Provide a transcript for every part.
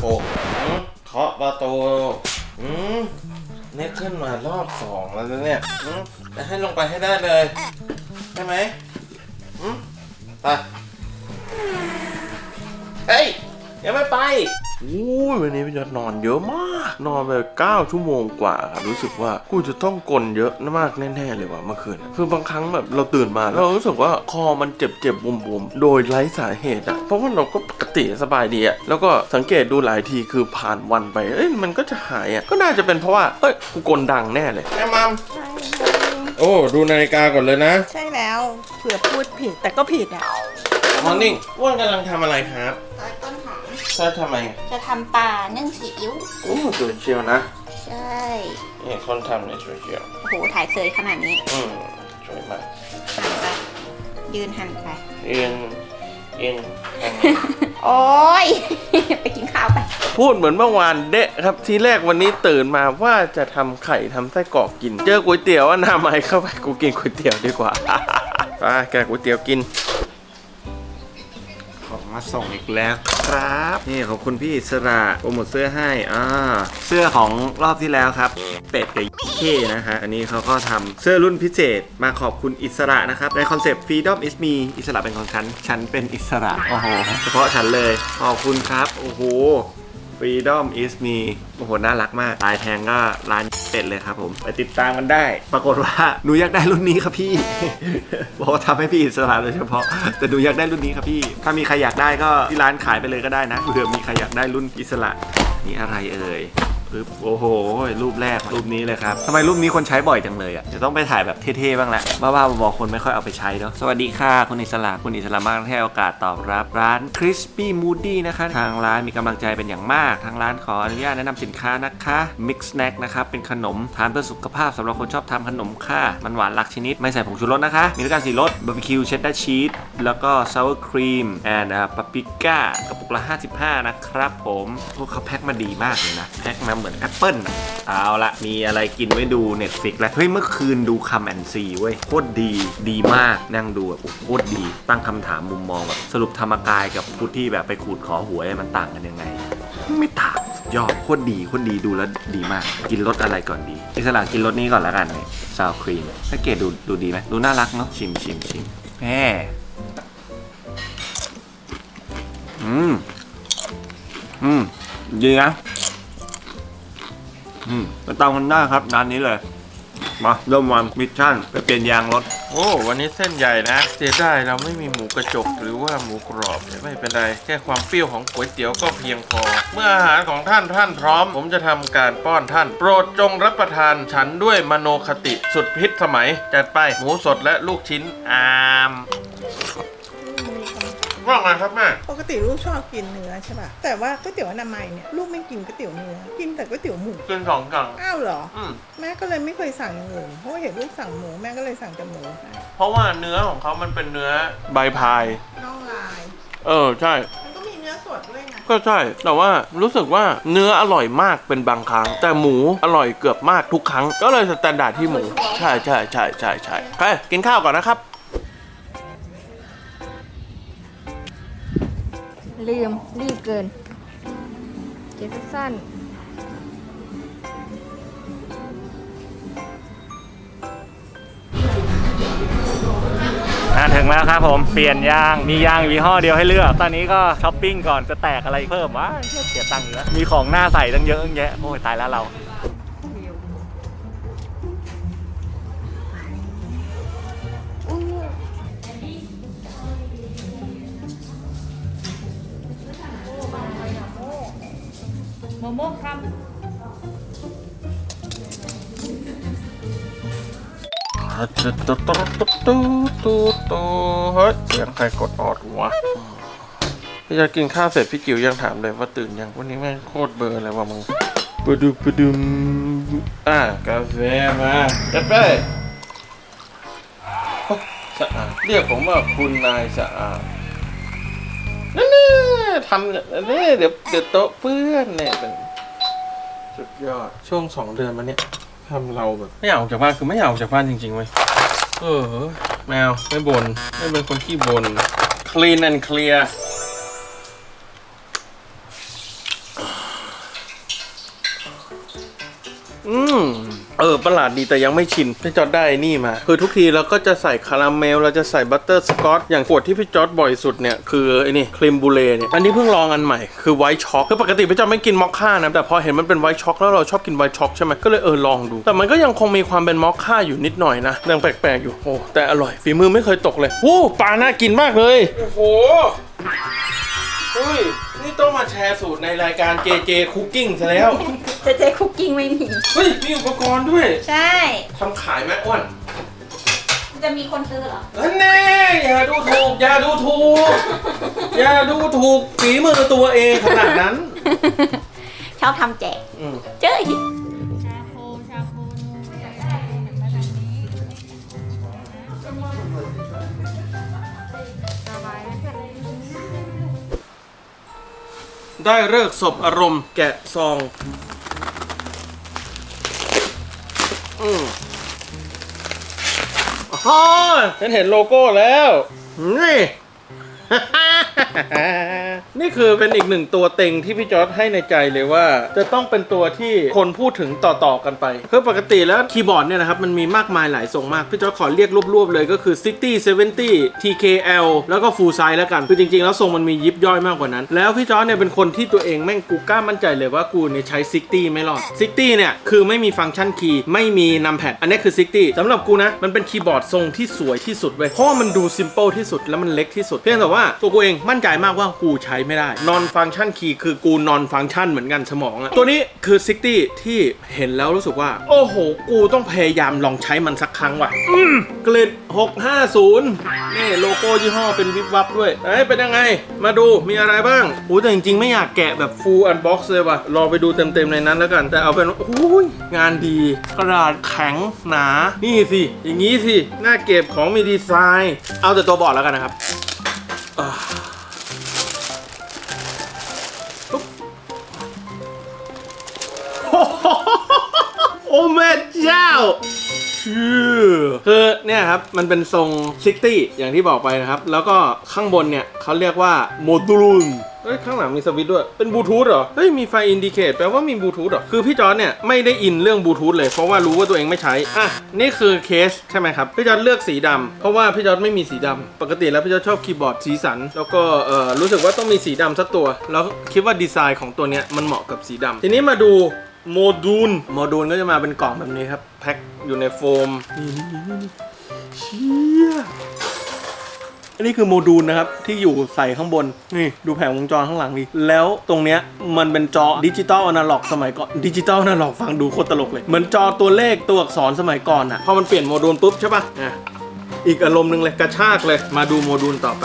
โกอืมเคาะประตูอืมเนี่ยขึ้นมารอบสองแล้วนะเนี่ยอืมจะให้ลงไปให้ได้เลย ใช่ไหมอืมไปเฮ้ยยังไม่ไป อู้ยวันนี้พี่ยศนอนเยอะมาก นอนไปเก้าชั่วโมงกว่าครับรู้สึกว่ากูจะต้องกลนเยอะมากแน่ๆเลยว่ะเมื่อคืนคือบางครั้งแบบเราตื่นมาเรารู้สึกว่าคอมันเจ็บๆบวมๆโดยไร้สาเหตุอะเพราะว่าเราก็ปกติสบายดีอะแล้วก็สังเกตดูหลายทีคือผ่านวันไปเอ้ยมันก็จะหายอะก็น่าจะเป็นเพราะว่าเอ้ยกูกลดังแน่เลยแม่มัมโอ้ดูนาฬิกาก่อนเลยนะใช่แล้วเผื่อพูดผิดแต่ก็ผิดอะมอร์นิ่งอ้วนกำลังทำอะไรครับ ตอนต้นหอมใช่ทำไมจะทำปลานึ่งซีอิ๊วโอ้สวยเชียวนะใช่นี่คนทำเนี่ยสวยเชียวโอ้โหถ่ายเซยขนาดนี้อืมสวยมากหันไปยืนหันไปเอียงเอียงโอ้ย ไปกินข้าวไป พูดเหมือนเมื่อวานเดะครับทีแรกวันนี้ตื่นมาว่าจะทำไข่ทำไส้กรอกกิน เจอก๋วยเตี๋ยวอนามัยเข้าไปกูกินก๋วยเตี๋ยวดีกว่า ไปแกะก๋วยเตี๋ยวกินของ มาส่งอีกแล้วครับ นี่ขอบคุณพี่อิสระโปรโมทเสื้อให้อ่าเสื้อของรอบที่แล้วครับ เป็ดกับเคนะฮะอันนี้เขาก็ทำเสื้อรุ่นพิเศษมาขอบคุณอิสระนะครับ ในคอนเซปต์ Freedom is me อิสระเป็นของฉัน ฉันเป็นอิสระ โอ้โห เฉพาะฉันเลย ขอบคุณครับ โอ้โห Freedom is me โอ้โห น่ารักมากลายแทงก็ร้านเป็ดเลยครับผม ไปติดตามกันได้ ปรากฏว่าหนูอยากได้รุ่นนี้ครับพี่ บอกว่าทำให้พี่อิสระโดยเฉพาะ แต่หนูอยากได้รุ่นนี้ครับพี่ ถ้ามีใครอยากได้ก็ที่ร้านขายไปเลยก็ได้นะเผื่อมีใครอยากได้รุ่นอิสระนี่อะไรเอ่ย ปึ๊บโอ้โห รูปแรกรูปนี้เลยครับทำไมรูปนี้คนใช้บ่อยจังเลยอะเดี๋ยวต้องไปถ่ายแบบเท่ๆบ้างแหละบ้าๆบอๆคนไม่ค่อยเอาไปใช้เนาะสวัสดีค่ะคุณอิสระคุณอิสระมากที่ให้โอกาสตอบรับร้าน Crispy Moody นะคะทางร้านมีกำลังใจเป็นอย่างมาก ทางร้านขออนุญาตแนะนำสินค้านะคะ Mix Snack นะครับเป็นขนมทานเพื่อสุขภาพสำหรับคนชอบทำขนมค่ะ มันหวานหลักชนิด ไม่ใส่ผงชูรสนะคะ มีด้วยกันสี่รสบาร์บีคิวเชดดาร์ชีสแล้วก็ซาวร์ครีมแอนด์ปาปริก้ากระปุกละ 55 นะครับผมพวกเขาแพ็คมาดีมากเลยนะแพ็คมาเหมือนแอปเปิ้ลเอาละมีอะไรกินไว้ดู Netflix แล้วเฮ้ยเมื่อคืนดูคัมแอนซีเว้ยโคตรดีดีมากนั่งดูแบบโคตรดี ตั้งคำถามมุมมองแบบสรุปธรรมกายกับพุทธที่แบบไปขูดขอหวยมันต่างกันยังไง ไม่ต่างยอดโคตรดีโคตรดีดูแล้วดีมาก กินรสอะไรก่อนดีอิสระกินรสนี้ก่อนแล้วกันเนี่ยซาวครีมถ้าเกดดูดูดีไหมดูน่ารักเนาะชิมชิมชิมแม่อืมอืมดีนะ อืมไปตามกันได้ครับร้านนี้เลย มาเริ่มวันมิชชั่นไปเปลี่ยนยางรถ โอ้วันนี้เส้นใหญ่นะเสียดายเราไม่มีหมูกระจกหรือว่าหมูกรอบไม่เป็นไร แค่ความเปรี้ยวของก๋วยเตี๋ยวก็เพียงพอ เมื่ออาหารของท่านท่านพร้อม ผมจะทำการป้อนท่าน โปรดจงรับประทานฉันด้วยมโนคติสุดพิษสมัยจัดไปหมูสดและลูกชิ้นอาม ว่าไงครับแม่ ปกติลูกชอบกินเนื้อใช่ป่ะ แต่ว่าก๋วยเตี๋ยวอนามัยเนี่ยลูกไม่กินก๋วยเตี๋ยวเนื้อ กินแต่ก๋วยเตี๋ยวหมูกินสองอย่างอ้าวเหรอ อืมแม่ก็เลยไม่เคยสั่งอย่างอื่นเพราะว่าเห็นลูกสั่งหมูแม่ก็เลยสั่งแต่หมูให้เพราะว่าเนื้อของเขามันเป็นเนื้อใบพาย น่องลาย เออ ใช่ มันก็มีเนื้อสดด้วยไงก็ใช่ แต่ว่ารู้สึกว่าเนื้ออร่อยมากเป็นบางครั้ง แต่หมูอร่อยเกือบมากทุกครั้ง ก็เลยสแตนดาร์ดที่หมู ใช่ใช่ใช่ใช่ใช่โอเคกินข้าวก่อนนะครับ ลืม รีบเกิน เก็บสั้นอ่าถึงแล้วครับผมเปลี่ยนยางมียางยี่ห้อเดียวให้เลือก ตอนนี้ก็ช้อปปิ้งก่อนจะแตกอะไรเพิ่มวะเสียตังค์อยู่แล้วมีของหน้าใส่ตั้งเยอะตั้งแยะโอ้ยตายแล้วเรา โมโม่ครับตุ๊ดตุ๊ดตุ๊ดตุ๊ดตุ๊ดตุ๊ดตุ๊ดเฮ้ยเสียงใครกดออดวะพี่จะกินข้าวเสร็จพี่จิ๋วยังถามเลยว่าตื่นยังวันนี้แม่งโคตรเบลอร์เลยว่ะมึงปะดุปะดุมอ่ากาแฟมาจัดไปโอ๊ะสะอาดเรียกผมว่าคุณนายสะอาดนั่นน่ะ ทำเนี่ยเดี๋ยวเดี๋ยวโต๊ะเปื้อนเนี่ยเป็นสุดยอดช่วงสองเดือนมาเนี่ยทำเราแบบไม่อยากออกจากบ้านคือไม่อยากออกจากบ้านจริงๆเว้ยเออแมวไม่บน่นไม่เป็นคนขี้บ่น clean and clear ออประหลาดดีแต่ยังไม่ชินพี่จอร์ดได้นี่มา คือทุกทีเราก็จะใส่คาราเมลเราจะใส่บัตเตอร์สกอตอย่างขวดที่พี่จอร์ดบ่อยสุดเนี่ยคือไอ้นี่ครีมบูเล่เนี่ยอันนี้เพิ่งลองอันใหม่คือไวท์ช็อกคือปกติพี่จอร์ดไม่กินมอคค่านะแต่พอเห็นมันเป็นไวท์ช็อกแล้วเราชอบกินไวท์ช็อกใช่ไหมก็เลยเออลองดู แต่มันก็ยังคงมีความเป็นมอคค่าอยู่นิดหน่อยนะยังแปลกๆอยู่โอ้แต่อร่อยฝีมือไม่เคยตกเลยโอ้ปลาน่ากินมากเลยโอ้โห เฮ้ย นี่ต้องมาแชร์สูตรในรายการ JJ Cooking ซะแล้ว เจเจคุกกิ้งไม่มี เฮ้ย มีอุปกรณ์ด้วย ใช่ ทำขายไหมอ้วนจะมีคนซื้อเหรออันแน่อย่าดูถูก อย่าดูถูก อย่าดูถูกฝีมือตัวเองขนาดนั้น ชอบทำแจก อืม เจ้ย ได้เลิกษ์ศพอารมณ์แกะซองอืมอ๋อฉันเห็นโลโก้แล้ว นี่ นี่คือเป็นอีกหนึ่งตัวเต็งที่พี่จอร์ดให้ในใจเลยว่า จะต้องเป็นตัวที่คนพูดถึงต่อๆกันไปคือปกติแล้วคีย์บอร์ดเนี่ยนะครับ มันมีมากมายหลายทรงมาก พี่จอร์ดขอเรียกรวบๆเลยก็คือ60 70 TKL แล้วก็ full size แล้วกัน คือจริงๆ แล้วทรงมันมียิบย่อยมากกว่านั้น แล้วพี่จอร์ดเนี่ยเป็นคนที่ตัวเองแม่งกูกล้ามั่นใจเลยว่ากูเนี่ยใช้60ไม่รอด60เนี่ยคือไม่มีฟังก์ชันคีย์ไม่มีนัมแพดอันนี้คือ60สำหรับกูนะมันเป็นคีย์บอร์ดทรงที่สวยที่สุดเว้ยเพราะมันดูซิมเ l ิลที่สุดแล้วมันเล็กที่สุดเพียงแต่ว่าตัวกูเองมั่นใจมากว่ากูใช้ไม่ได้ non function key คือกู non function เหมือนกันสมองอะตัวนี้คือ 60 ที่เห็นแล้วรู้สึกว่า โอ้โห กูต้องพยายามลองใช้มันสักครั้งว่ะกริด650 นี่โลโก้ยี่ห้อเป็นวิบวับด้วย เอ้ยเป็นยังไง มาดูมีอะไรบ้างโอ้แต่จริงๆ ไม่อยากแกะแบบ full unbox เลยว่ะรอไปดูเต็มๆในนั้นแล้วกัน แต่เอาเป็นว่าโอ้ยงานดี กระดาษแข็งหนา นี่สิ อย่างนี้สิ หน้าเก็บของมีดีไซน์ เอาแต่ตัวบอร์ดแล้วกันนะครับ คือเนี่ยครับ มันเป็นทรงซิตี้อย่างที่บอกไปนะครับ แล้วก็ข้างบนเนี่ยเขาเรียกว่าโมดูลเฮ้ยข้างหลังมีสวิตช์ด้วย เป็นบลูทูธเหรอ เฮ้ย มีไฟอินดิเคตแปลว่ามีบลูทูธเหรอ คือพี่จอร์ดเนี่ยไม่ได้อินเรื่องบลูทูธเลย เพราะว่ารู้ว่าตัวเองไม่ใช้ อะ นี่คือเคสใช่ไหมครับ พี่จอร์ดเลือกสีดำเพราะว่าพี่จอร์ดไม่มีสีดำปกติแล้วพี่จอร์ดชอบคีย์บอร์ดสีสัน แล้วก็เอ่อรู้สึกว่าต้องมีสีดำสักตัว แล้วคิดว่าดีไซน์ของตัวเนี้ยมันเหมาะกับสีดำทีนี้มาดู โมดูล โมดูลก็จะมาเป็นกล่องแบบนี้ครับ แพ็คอยู่ในโฟม นี่นี่นี่นี่เชี่ยอันนี้คือโมดูลนะครับ ที่อยู่ใส่ข้างบน นี่ดูแผงวงจรข้างหลังดิแล้วตรงเนี้ยมันเป็นจอดิจิตอลอนาล็อกสมัยก่อนดิจิตอลอนาล็อกฟังดูโคตรตลกเลย เหมือนจอตัวเลขตัวอักษรสมัยก่อนอะพอมันเปลี่ยนโมดูลปุ๊บใช่ปะอะอีกอารมณ์หนึ่งเลยกระชากเลยมาดูโมดูลต่อไป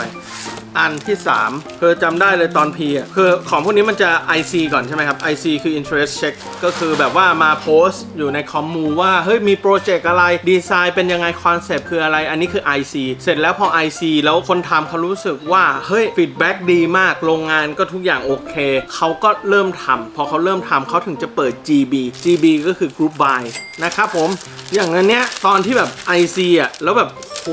อันที่3คือจำได้เลยตอนพีอะคือของพวกนี้มันจะ IC ก่อนใช่ไหมครับ IC คือ interest check ก็คือแบบว่ามาโพสต์อยู่ในคอมมูว่า เฮ้ยมีโปรเจกต์อะไรดีไซน์เป็นยังไงคอนเซปต์คืออะไร อันนี้คือ IC เสร็จแล้วพอ IC แล้วคนทำเขารู้สึกว่า เฮ้ยฟีดแบ็กดีมากโรงงานก็ทุกอย่างโอเค เขาก็เริ่มทำพอเขาเริ่มทำเขาถึงจะเปิด GB GB ก็คือ Group Buy นะครับผมอย่างนั้นเนี้ยตอนที่แบบ IC อะแล้วแบบโอ้ โห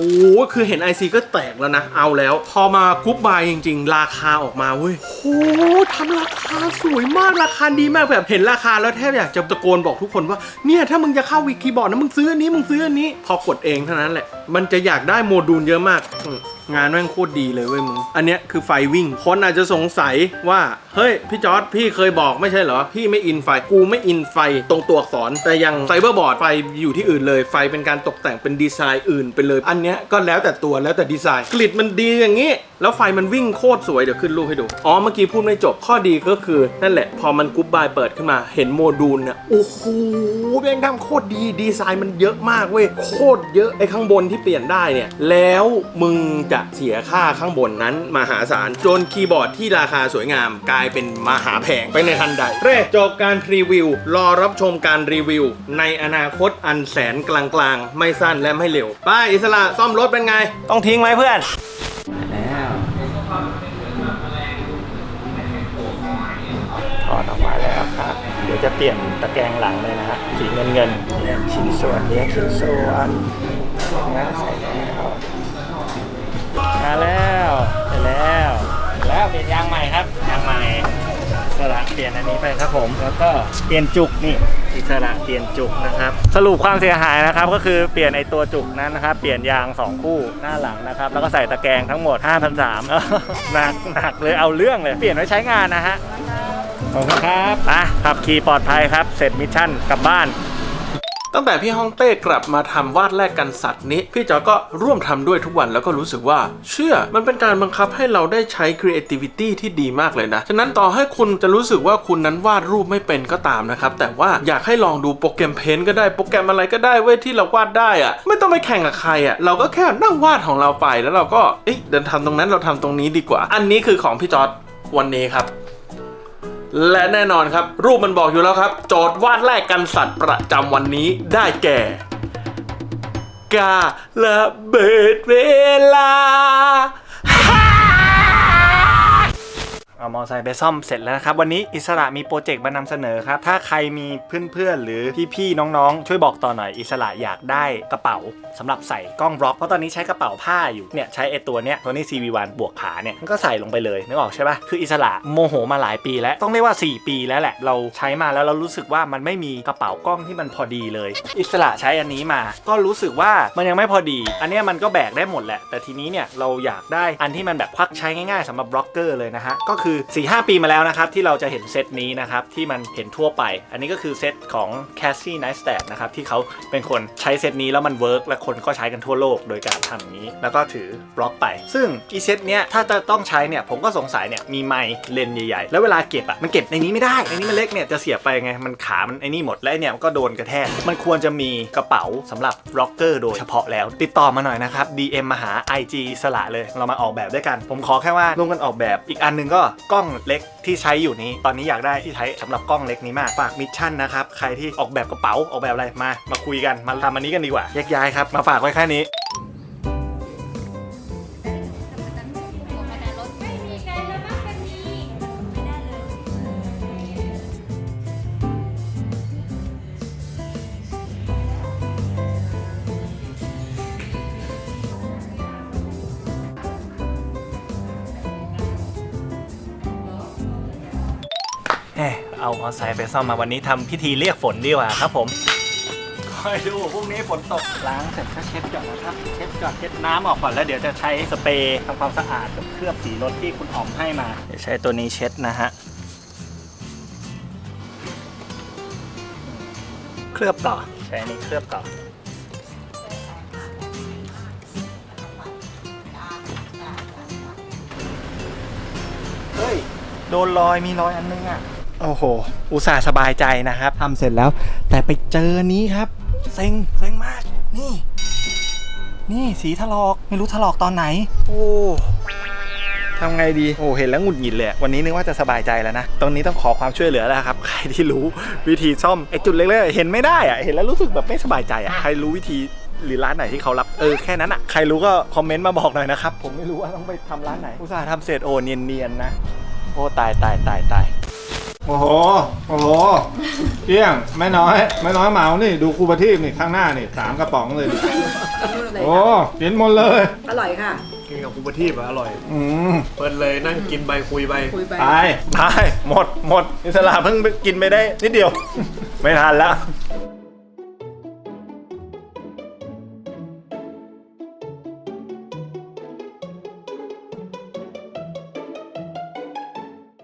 คือเห็น IC ก็แตกแล้วนะ เอาแล้ว พอมากรุ๊ปบายจริง ๆ ราคาออกมาเว้ยโอ้โหทำราคาสวยมากราคาดีมากแบบเห็นราคาแล้วแทบอยากจะตะโกนบอกทุกคนว่าเนี่ยถ้ามึงจะเข้าวิคีย์บอร์ดนะมึงซื้ออันนี้มึงซื้ออันนี้ พอกดเองเท่านั้นแหละ มันจะอยากได้โมดูลเยอะมากอ งานแม่งโคตรดีเลยเว้ยมึง อันเนี้ยคือไฟวิ่ง คนอาจจะสงสัยว่า เฮ้ย พี่จอร์ดพี่เคยบอกไม่ใช่เหรอ พี่ไม่อินไฟ กูไม่อินไฟตรงตัวอักษร แต่ยังไซเบอร์บอร์ดไฟอยู่ที่อื่นเลย ไฟเป็นการตกแต่งเป็นดีไซน์อื่นไปเลย อันเนี้ยก็แล้วแต่ตัวแล้วแต่ดีไซน์ กริดมันดีอย่างนี้ แล้วไฟมันวิ่งโคตรสวยเดี๋ยวขึ้นรูปให้ดู อ๋อเมื่อกี้พูดไม่จบข้อดีก็คือ นั่นแหละ พอมันกรุ๊ปบายเปิดขึ้นมาเห็นโมดูลเนี่ยโอ้โหแม่งทำโคตรดีดีไซน์มันเยอะมากเว้ยโคตรเยอะไอ้ข้างบนที่เปลี่ยนได้เนี่ยแล้วมึงจะเสียค่าข้างบนนั้นมหาศาลจนคีย์บอร์ดที่ราคาสวยงามกลายเป็นมหาแพงไปในทันใดเร่จบการรีวิว รอรับชมการรีวิว ในอนาคตอันแสนกลางๆ ไม่สั้นและไม่เร็ว ไปอิสระซ่อมรถเป็นไง ต้องทิ้งไหมเพื่อน จะเปลี่ยนตะแกรงหลังเลยนะฮะสีเงินเงินชิ้นส่วนแยชิ้นส่วนนะใส่แล้วมาแล้วเสร็จแล้วแล้วเปลี่ยนยางใหม่ครับยางใหม่สละเปลี่ยนอันนี้ไปครับผมแล้วก็เปลี่ยนจุกนี่อิสระเปลี่ยนจุกนะครับ สรุปความเสียหายนะครับก็คือเปลี่ยนไอตัวจุกนั้นนะครับเปลี่ยนยาง 2 คู่หน้าหลังนะครับ แล้วก็ใส่ตะแกรงทั้งหมด5,300หนักหนักเลยเอาเรื่องเลย เปลี่ยนไว้ใช้งานนะฮะ ขอบคุณครับอะขับขี่ปลอดภัยครับ เสร็จมิชชั่นกลับบ้าน ตั้งแต่พี่ฮ่องเต้กลับมาทำวาดแลกกันสัตว์นี้ พี่จอก็ร่วมทำด้วยทุกวันแล้วก็รู้สึกว่า เชื่อมันเป็นการบังคับให้เราได้ใช้ creativity ที่ดีมากเลยนะ ฉะนั้นต่อให้คุณจะรู้สึกว่าคุณนั้นวาดรูปไม่เป็นก็ตามนะครับ แต่ว่าอยากให้ลองดูโปรแกรมเพนก็ได้โปรแกรมอะไรก็ได้เว้ยที่เราวาดได้อะไม่ต้องไปแข่งกับใครอะเราก็แค่นั่งวาดของเราไปแล้วเราก็เอ๊ะเดินทำตรงนั้นเราทำตรงนี้ดีกว่า อันนี้คือของพี่จอร์ดวันนี้ครับ และแน่นอนครับ รูปมันบอกอยู่แล้วครับ โจทย์วาดแรกกันสัตว์ประจำวันนี้ได้แก่ กาละเบิดเวลา ไซค์ไปซ่อมเสร็จแล้วนะครับ วันนี้อิสระมีโปรเจกต์มานำเสนอครับ ถ้าใครมีเพื่อนๆ หรือพี่ๆ น้องๆ ช่วยบอกต่อหน่อยอิสระอยากได้กระเป๋าสำหรับใส่กล้องบล็อกเพราะตอนนี้ใช้กระเป๋าผ้าอยู่เนี่ยใช้ไอตัวเนี้ยตัวนี้ CV1 บวกขาเนี่ยมันก็ใส่ลงไปเลยนึกออกใช่ปะคืออิสระโมโหมาหลายปีแล้วต้องเรียกว่า 4 ปีแล้วแหละ เราใช้มาแล้วเรารู้สึกว่ามันไม่มีกระเป๋ากล้องที่มันพอดีเลย อิสระใช้อันนี้มา ก็รู้สึกว่ามันยังไม่พอดี อันนี้มันก็แบกได้หมดแหละ แต่ทีนี้เนี่ยเราอยากได้อันที่มันแบบควักใช้ง่ายๆสำหรับบล็อกเกอร์เลยนะฮะก็คือ4-5 ปีมาแล้วนะครับ ที่เราจะเห็นเซตนี้นะครับ ที่มันเห็นทั่วไป อันนี้ก็คือเซตของ Cassie n i g h t s t a d นะครับ ที่เขาเป็นคนใช้เซตนี้แล้วมันเวิร์กและคนก็ใช้กันทั่วโลกโดยการทำอย่างนี้ แล้วก็ถือบล็อกไป ซึ่งอีเซตเนี้ยถ้าจะต้องใช้เนี่ยผมก็สงสัยเนี่ยมีไมค์เลนใหญ่ๆ แล้วเวลาเก็บอะมันเก็บในนี้ไม่ได้ในนี้มันเล็กเนี่ยจะเสียบไปไงมันขามันไอ้นี่หมดและเนี่ยมันก็โดนกระแทกมันควรจะมีกระเป๋าสำหรับบล็อกเกอร์โดยเฉพาะแล้ว ติดต่อมาหน่อยนะครับ DM มาหา IG สละเลยเรามาออกแบบด้วยกัน ผมขอแค่ว่าร่วมกันออกแบบอีกอันนึงก็กล้ององเล็กที่ใช้อยู่นี้ ตอนนี้อยากได้ที่ใช้สำหรับกล้องเล็กนี้มาก ฝากมิชชั่นนะครับ ใครที่ออกแบบกระเป๋าออกแบบอะไรมา มาคุยกัน มาทำอันนี้กันดีกว่าแยกย้ายครับ มาฝากไว้แค่นี้ เอ้เอามอเตอร์ไซค์ไปซ่อมมาวันนี้ทำพิธีเรียกฝนดีกว่าครับผม คอยดูพรุ่งนี้ฝนตกล้างเสร็จก็เช็ดก่อนนะครับ เช็ดก่อนเช็ดน้ำออกก่อนแล้วเดี๋ยวจะใช้สเปรย์ทำความสะอาดกับเคลือบสีรถที่คุณอ๋อมให้มาเดี๋ยวใช้ตัวนี้เช็ดนะฮะ เคลือบต่อ ใช้อันนี้เคลือบต่อ เฮ้ย โดนรอยมีรอยอันนึงอะ โอ้โห อุตส่าห์สบายใจนะครับทำเสร็จแล้ว แต่ไปเจออันนี้ครับ เซ็ง เซ็งมาก นี่ นี่สีถลอก ไม่รู้ถลอกตอนไหน โอ้ทำไงดี โอ้ เห็นแล้วหงุดหงิดเลยอะวันนี้นึกว่าจะสบายใจแล้วนะ ตรงนี้ต้องขอความช่วยเหลือแล้วครับ ใครที่รู้วิธีซ่อมไอ้จุดเล็กๆเห็นไม่ได้อะเห็นแล้วรู้สึกแบบไม่สบายใจอะใครรู้วิธีหรือร้านไหนที่เขารับ เออ แค่นั้นอะใครรู้ก็คอมเมนต์มาบอกหน่อยนะครับ ผมไม่รู้ว่าต้องไปทำร้านไหน อุตส่าห์ทำเสร็จโอ้เนียนๆนะ โอ้ ตายตายตายตาย โอ้โห โอ้โหเกี้ยงไม่น้อยไม่น้อยเหมานี่ ดูคูปาทีฟนี่ข้างหน้านี่สามกระป๋องเลยดิโอ้กินหมดเลย อร่อยค่ะ กินกับคูปาทีฟอะอร่อย อืมเปิดเลยนั่งกินไปคุยไป คุยไป ตายตายหมดหมดอิสระเพิ่งไปกินไปได้นิดเดียว ไม่ทันแล้ว